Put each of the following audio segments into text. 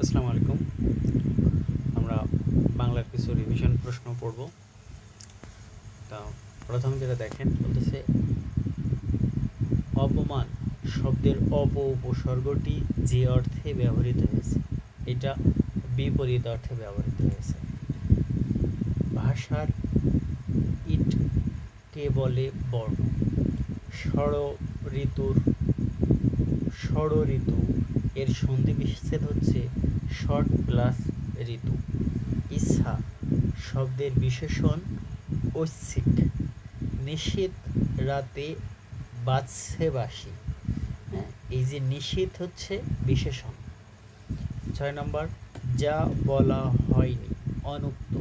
আসসালামু আলাইকুম। আমরা বাংলার কিছু রিভিশন প্রশ্ন পড়ব। তা প্রথম যেটা দেখেন, বলতেছে, অপমান শব্দের অপ উপসর্গটি যে অর্থে ব্যবহৃত হয়েছে, এটা বিপরীত অর্থে ব্যবহৃত হয়েছে। ভাষার ইট কে বলে বর্ণ? ষড় ঋতুর ষড় ঋতু এর সন্ধি বিচ্ছেদ হচ্ছে শর্ট প্লাস ঋতু। ইচ্ছা শব্দের বিশেষণ ঐচ্ছিক। নিশীত রাতে বাজছে বাসি হ্যাঁ এই যে নিশীত হচ্ছে বিশেষণ। ছয় নম্বর, যা বলা হয়নি, অনুক্ত।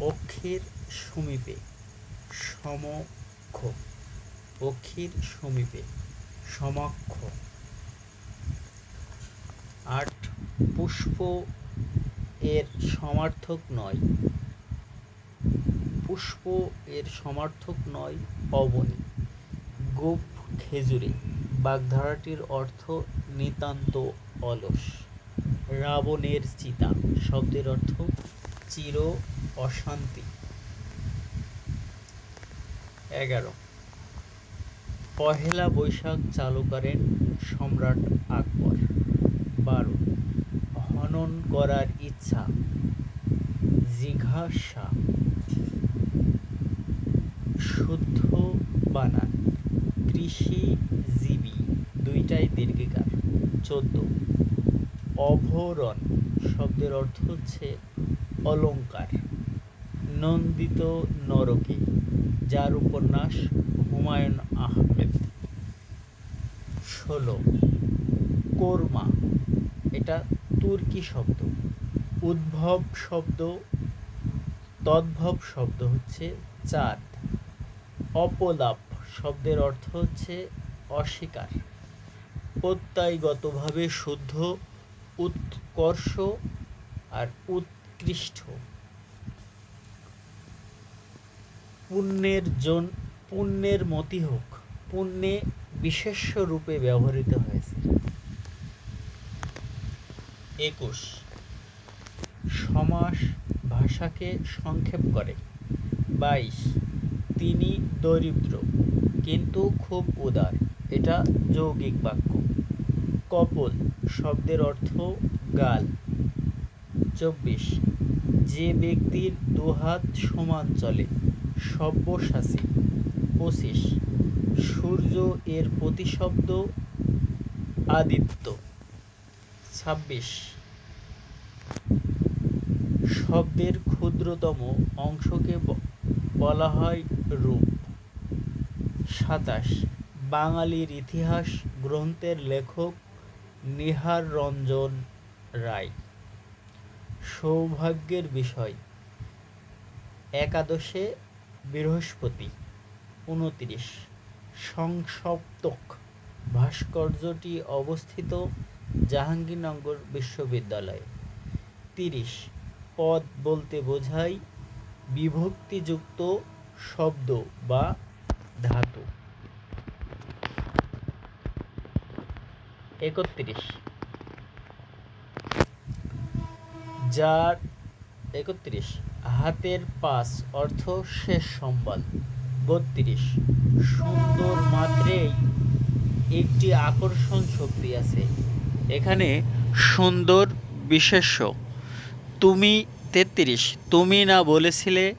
অক্ষের সমীপে, সমক্ষ। অক্ষীর সমীপে, সমক্ষ। আট পুষ্প এর সমার্থক নয়। পুষ্প এর সমার্থক নয় অবনী। গোপ খেজুরে, বাগধারাটির অর্থ নিতান্ত অলস। রাবণের চিতা, শব্দের অর্থ চির অশান্তি। এগারো। পহেলা বৈশাখ চালু করেন সম্রাট আকবর। বারো। হনন করার ইচ্ছা। জিঘাসা। শুদ্ধ বানান। কৃষিজীবী। দুইটাই দীর্ঘিকার। চোদ্দ। অভরণ। শব্দের অর্থ হচ্ছে অলঙ্কার। নন্দিত নরকে, যার উপন্যাস হুমায়ুন আহমেদ। ষোলো। কোরমা। এটা তুর্কি শব্দ। উদ্ভব শব্দ, তদ্ভব শব্দ হচ্ছে চাঁদ। অপলাপ শব্দের অর্থ হচ্ছে অস্বীকার। প্রত্যয়গতভাবে শুদ্ধ, উৎকর্ষ আর উৎকৃষ্ট। পুণ্যের জন, পুণ্যের মতি হোক, পুণ্যে বিশেষ্য রূপে ব্যবহৃত হয়েছে একুশ। সমাস ভাষাকে সংক্ষেপ করে। বাইশ। তিনি দরিদ্র, কিন্তু খুব উদার। এটা যৌগিক বাক্য। কপল শব্দের অর্থ গাল। চব্বিশ। যে ব্যক্তির দুহাত সমান চলে, সব্যসাচী। পঁচিশ। সূর্য এর প্রতিশব্দ আদিত্য। ছাব্বিশ। শব্দের ক্ষুদ্রতম অংশকে বলা হয় রূপ। সাতাশ। বাঙালির ইতিহাস গ্রন্থের লেখক নিহার রঞ্জন রায়। সৌভাগ্যের বিষয়, একাদশে বৃহস্পতি, উনত্রিশ। সংসপ্তক। ভাস্কর্যটি অবস্থিত জাহাঙ্গীরনগর বিশ্ববিদ্যালয়ে। তিরিশ, পদ বলতে বোঝায় বিভক্তিযুক্ত শব্দ বা ধাতু। একত্রিশ, যার, একত্রিশ, হাতের পাস অর্থ শেষ সম্বল। বত্রিশ, সুন্দর মাত্রেই একটি আকর্ষণ শক্তি আছে। এখানে সুন্দর, বিশেষ্য। তুমি তেত্রিশ। তুমি না বলেছিলে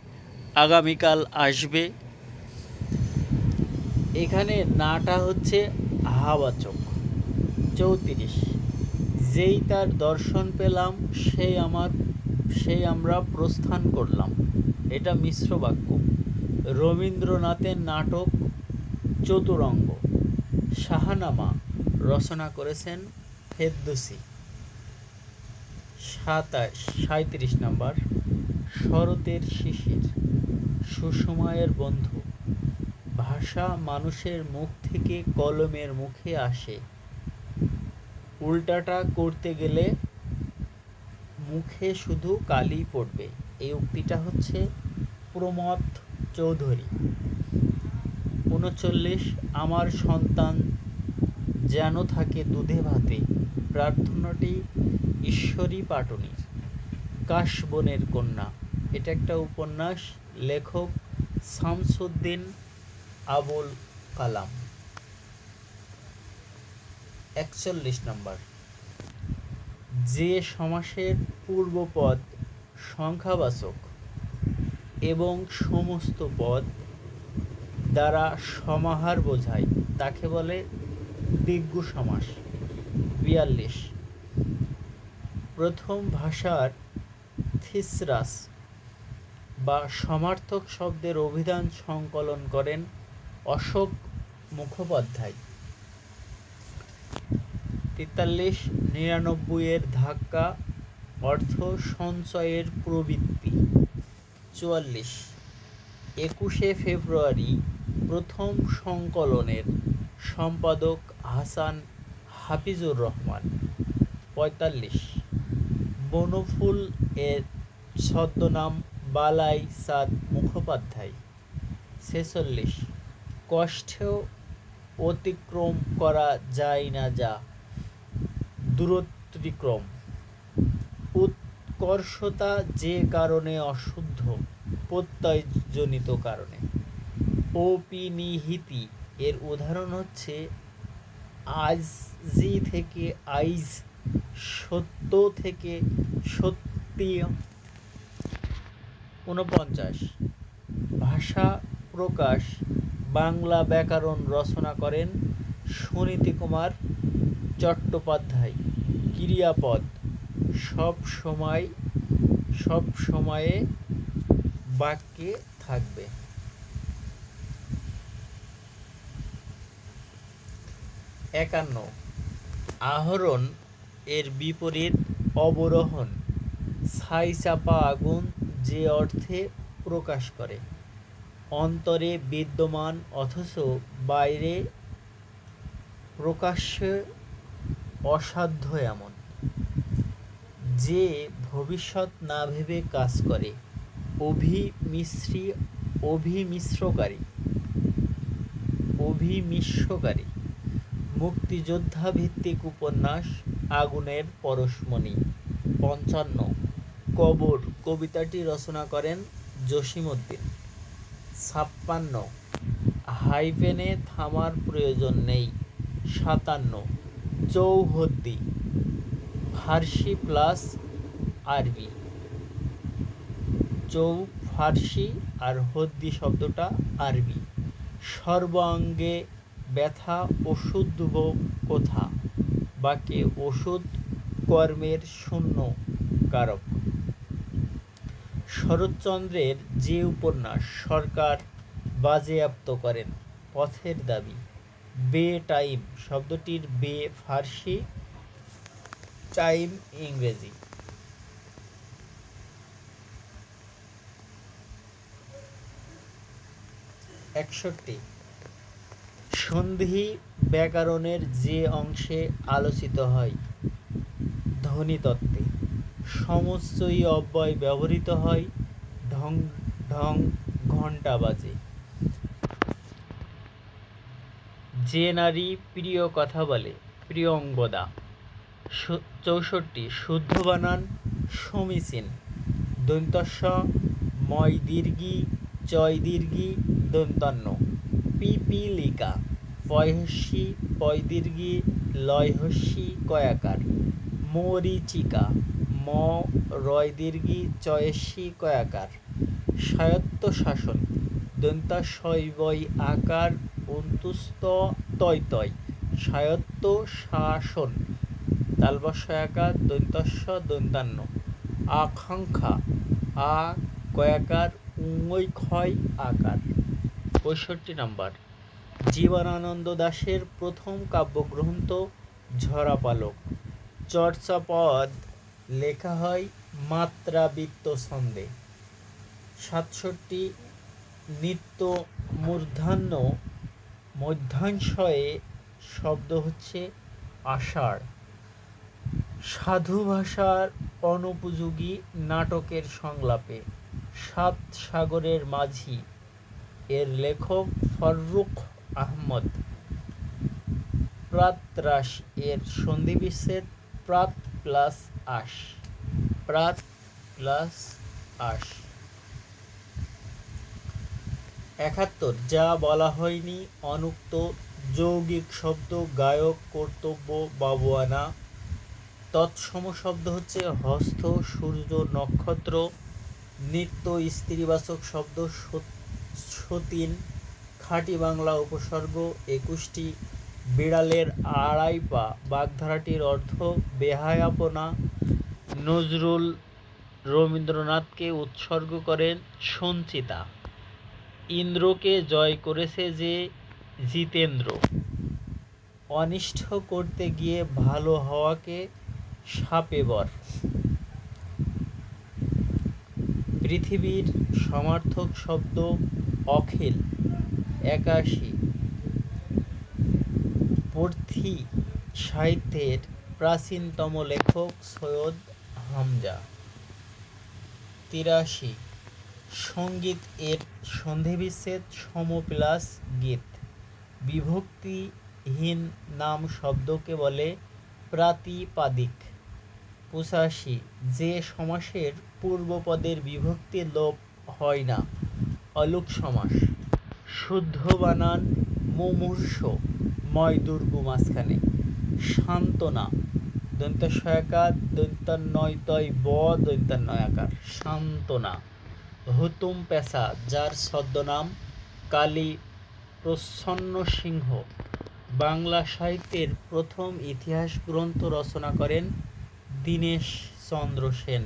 আগামীকাল আসবে। এখানে নাটা হচ্ছে হাবাচক চৌত্রিশ। যেই তার দর্শন পেলাম সেই আমার সেই আমরা প্রস্থান করলাম। এটা মিশ্র বাক্য। রবীন্দ্রনাথের নাটক চতুরঙ্গ। শাহানামা রচনা করেছেন ফেরদৌসি। সাতাশ সাঁত্রিশ নাম্বার, শরতের শিশির সুসময়ের বন্ধু। ভাষা মানুষের মুখ থেকে কলমের মুখে আসে। উল্টাটা করতে গেলে মুখে শুধু কালি পড়বে। এই উক্তিটা হচ্ছে প্রমথ চৌধুরী। উনচল্লিশ, আমার সন্তান যেন থাকে দুধে ভাতে। প্রার্থনাটি ঈশ্বরী পাটনির কাশবনের কন্যা। এটা একটা উপন্যাস, লেখক শামসুদ্দিন আবুল কালাম। একচল্লিশ নম্বর। যে সমাসের পূর্বপদ সংখ্যাবাচক এবং সমস্ত পদ দ্বারা সমাহার বোঝায়, তাকে বলে দিগ্গ সমাস। বিয়াল্লিশ। প্রথম ভাষার থিসরাস বা সমার্থক শব্দের অভিধান সংকলন করেন অশোক মুখোপাধ্যায়। তেতাল্লিশ নিরানব্বইয়ের ধাক্কা, অর্থ সঞ্চয়ের প্রবৃত্তি। চুয়াল্লিশ, একুশে ফেব্রুয়ারি প্রথম সংকলনের সম্পাদক হাসান হাফিজুর রহমান, পঁয়তাল্লিশ। বনফুল এর ছদ্মনাম বালাই সাদ মুখোপাধ্যায়, ছেচল্লিশ। কষ্টেও অতিক্রম করা যায় না যা দূরত্রিক্রম। উৎকর্ষতা যে কারণে অশুদ্ধ, প্রত্যয়জনিত কারণে। অপিনিহিতি এর উদাহরণ হচ্ছে আজজি থেকে আইজ, সত্য থেকে সত্যি। ঊনপঞ্চাশ। ভাষা প্রকাশ, বাংলা ব্যাকরণ রচনা করেন সুনীতি কুমার চট্টোপাধ্যায়। ক্রিয়াপদ, সব সময়, সব সময়ে বাক্যে থাকবে। একান্ন। আহরণ এর বিপরীত অবরোহণ। ছাই চাপা আগুন যে অর্থে প্রকাশ করে। অন্তরে বিদ্যমান অথচ বাইরে প্রকাশ্যে অসাধ্য এমন। যে ভবিষ্যৎ না ভেবে কাজ করে, অভিমিশ্রী, অভিমিশ্রকারী অভিমিশ্রকারী। মুক্তিযোদ্ধা ভিত্তিক উপন্যাস আগুনের পরশমণি। পঞ্চান্ন। কবর। কবিতাটি রচনা করেন জসিমউদ্দিন। ছাপ্পান্ন। হাইফেনে থামার প্রয়োজন নেই। সাতান্ন। চৌহদ্দি। ফার্সি প্লাস আরবি। চৌ, ফার্সি আর হদ্দি শব্দটা আরবি। সর্বাঙ্গে ব্যথা ওষুধ কোথা। বাক্যে ওষুধ কর্মের শূন্য কারক। শরৎচন্দ্রের যে উপন্যাস সরকার বাজেয়াপ্ত করেন, পথের দাবি, বে টাইম শব্দটির বে ফার্সি, টাইম ইংরেজি। একষট্টি সন্ধি ব্যাকরণের যে অংশে আলোচিত হয় ধ্বনিতত্ত্বে সমস্তই অব্যয় ব্যবহৃত হয়, ঢং ঢং, ঘণ্টা বাজে। যে নারী প্রিয় কথা বলে প্রিয়ঙ্গদা চৌষট্টি, শুদ্ধ বানান সমীচীন দন্তস্ব ময় দীর্ঘি, চয় দীর্ঘি দন্তান্ন পিপিলিকা পয়হস্যি পয়দীর্ঘি লয়হস্যি কয়াকার। মরিচিকা ম রয় দীর্ঘি কয়াকার। স্বায়ত্ত শাসন দন্তাশয় আকার অন্তুস্ত তয় তয় স্বায়ত্ত শাসন তালবস্যাকার দন্তস্ব দন্তান্ন। আকাঙ্ক্ষা আ কয়াকার উঙ্গই ক্ষয় আকার। পঁয়ষট্টি নম্বর। জীবনানন্দ দাশের প্রথম কাব্যগ্রন্থ ঝরা ঝরাপালক। চর্চাপদ লেখা হয় মাত্রাবৃত্ত ছন্দে। সাতষট্টি নিত্য মূর্ধান্য মধ্যাংশয়ে শব্দ হচ্ছে আষাঢ়। সাধু ভাষার অনুপযোগী নাটকের সংলাপে সাত সাগরের মাঝি। এর লেখক ফররুখ আহমদ। প্রাতরাশ এর সন্ধিবিচ্ছেদ প্রাত প্লাস আশ। প্রাত প্লাস আশ। একাত্তর, যা বলা হয়নি, অনুক্ত যৌগিক শব্দ, গায়ক, কর্তব্য, বাবুয়ানা। তৎসম শব্দ হচ্ছে হস্ত, সূর্য, নক্ষত্র, নিত্য স্ত্রীবাচক শব্দ সত- সতীন। খাঁটি বাংলা উপসর্গ, একুশটি বিড়ালের আড়াই পা, বাগধারাটির অর্থ বেহায়াপনা। নজরুল রবীন্দ্রনাথকে উৎসর্গ করেন সঞ্চিতা। ইন্দ্রকে জয় করেছে যে জিতেন্দ্র। অনিষ্ট করতে গিয়ে ভালো হওয়াকে সাপে বর। পৃথিবীর সমার্থক শব্দ অখিল। একাশি। পর্থি সাহিত্যের প্রাচীনতম লেখক সৈয়দ হামজা। তিরাশি। সংগীত এর সন্ধিবিচ্ছেদ সম প্লাস গীত। বিভক্তিহীন নাম শব্দকে বলে প্রাতিপাদিক। পঁচাশি। যে সমাসের পূর্বপদের বিভক্তি লোপ হয় না। অলোক সমাস। শুদ্ধ বানান, মুমূর্ষ, ময় মাঝখানে। সান্ত্বনা দন্ত সয়াকার দন্তান্নয় তয় ব দন্তান্নয় আকার সান্ত্বনা, হুতুম পেশা, যার ছদ্মনাম কালী প্রচ্ছন্ন সিংহ। বাংলা সাহিত্যের প্রথম ইতিহাস গ্রন্থ রচনা করেন দীনেশ চন্দ্র সেন,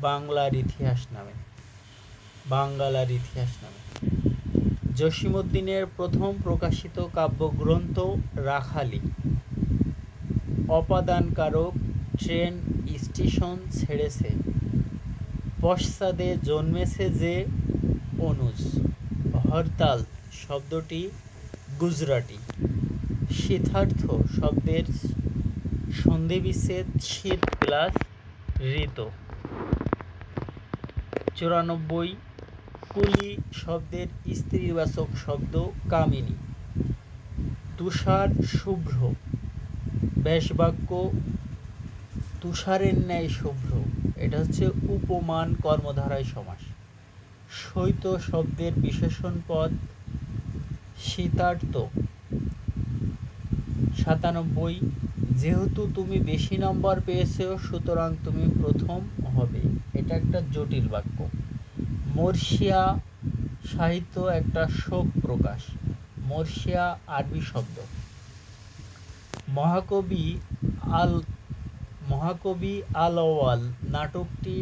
বাংলার ইতিহাস নামে। বাংলার ইতিহাস নামে। জসীমউদ্দিনের প্রথম প্রকাশিত কাব্যগ্রন্থ রাখালি। অপাদানকারক ট্রেন স্টেশন ছেড়েছে। পশ্চাদে জন্মেছে যে অনুজ। হরতাল শব্দটি গুজরাটি। শীতার্থ শব্দের সন্ধিবিচ্ছেদ শীত প্লাস ঋত। চুরানব্বই কুলি শব্দের স্ত্রীবাচক শব্দ কামিনী। তুষার শুভ্র। ব্যাসবাক্য তুষারের ন্যায় শুভ্র। এটা হচ্ছে উপমান কর্মধারায় সমাস। শৈত শব্দের বিশেষণ পদ শীতার্থ। সাতানব্বই, যেহেতু তুমি বেশি নম্বর পেয়েছ, সুতরাং তুমি প্রথম হবে। এটা একটা জটিল বাক্য। মর্শিয়া সাহিত্য একটা শোক প্রকাশ, মর্শিয়া আরবি শব্দ। মহাকবি আল, মহাকবি আলওয়াল নাটকটি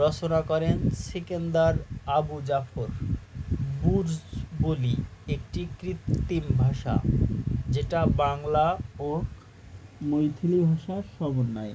রচনা করেন সিকেন্দার আবু জাফর। বুর্জ বলি একটি কৃত্রিম ভাষা, যেটা বাংলা ও মৈথিলি ভাষার সমন্বয়।